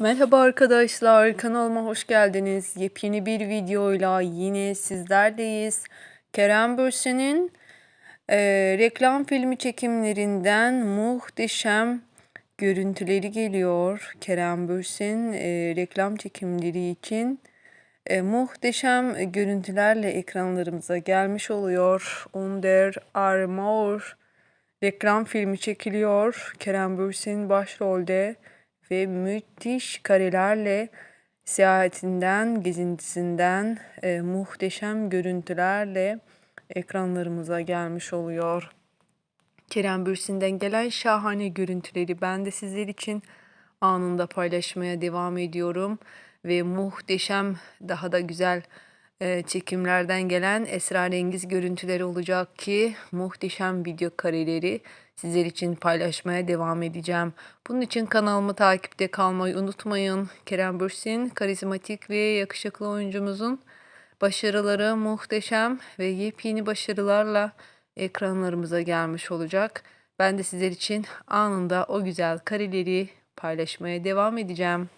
Merhaba arkadaşlar, kanalıma hoş geldiniz. Yepyeni bir videoyla yine sizlerleyiz. Kerem Bürsin'in e, reklam filmi çekimlerinden muhteşem görüntüleri geliyor. Kerem Bürsin e, reklam çekimleri için e, muhteşem görüntülerle ekranlarımıza gelmiş oluyor. Under Armour reklam filmi çekiliyor. Kerem Bürsin başrolde ve müthiş karelerle seyahatinden, gezintisinden e, muhteşem görüntülerle ekranlarımıza gelmiş oluyor. Kerem Bürsin'den gelen şahane görüntüleri ben de sizler için anında paylaşmaya devam ediyorum. Ve muhteşem, daha da güzel e, çekimlerden gelen esrarengiz görüntüleri olacak ki muhteşem video kareleri sizler için paylaşmaya devam edeceğim. Bunun için kanalımı takipte kalmayı unutmayın. Kerem Bürsin, karizmatik ve yakışıklı oyuncumuzun başarıları muhteşem ve yepyeni başarılarla ekranlarımıza gelmiş olacak. Ben de sizler için anında o güzel kareleri paylaşmaya devam edeceğim.